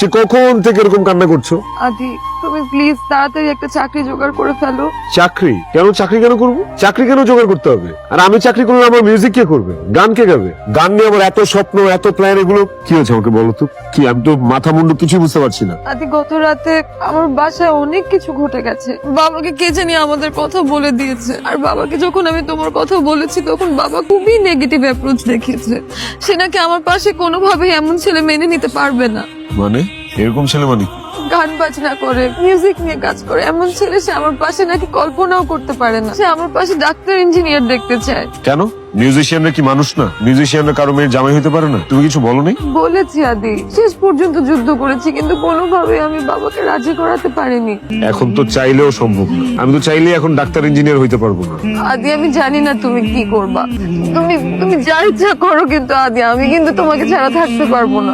সে কখন থেকে এরকম কান্না করছ? আদি তুমি প্লিজ তাড়াতাড়ি একটা চাকরি জোগাড় করে ফেলো। চাকরি? কেন চাকরি কেন করব? চাকরি কেন জোগাড় করতে হবে? আর আমি চাকরি করলে আমার মিউজিক কে করবে? গান কে গাবে? গান নিয়ে আমার এত স্বপ্ন এত প্ল্যান এগুলো কি হয়েছে আমাকে বলো তো? কি আমি তো মাথা মুন্ডু কিছু বুঝতে পারছি না। আদি গত রাতে আমার বাসায় অনেক কিছু ঘটে গেছে। বাবাকে কে জানি আমাদের কথা বলে দিয়েছে। আর বাবাকে যখন আমি তোমার কথা বলেছি তখন বাবা খুবই নেগেটিভ অ্যাপ্রোচ দেখিয়েছে। সে নাকি আমার পাশে কোনোভাবেই এমন ছেলে মেনে নিতে পারবে না। মানে? এরকম ছেলে মানে গান বাজনা করে মিউজিক নিয়ে কাজ করে। এমন ছেলে সে আমার পাশে নাকি কল্পনাও করতে পারে না। সে আমার পাশে ডাক্তার ইঞ্জিনিয়ার দেখতে চায়। কেন? মিউজিশিয়ানরা কি মানুষ না? মিউজিশিয়ানরা কারও মেয়ের জামাই হতে পারে না? তুমি কিছু বলো নি বলেছি আদি শেষ পর্যন্ত যুদ্ধ করেছি কিন্তু কোনোভাবে আমি বাবাকে রাজি করাতে পারিনি। এখন তো চাইলেও সম্ভব না। আমি তো চাইলেই এখন ডাক্তার ইঞ্জিনিয়ার হইতে পারব না। আদি আমি জানি না তুমি কি করবা। তুমি তুমি যা ইচ্ছা করো কিন্তু আদি আমি কিন্তু তোমাকে ছাড়া থাকতে পারব না।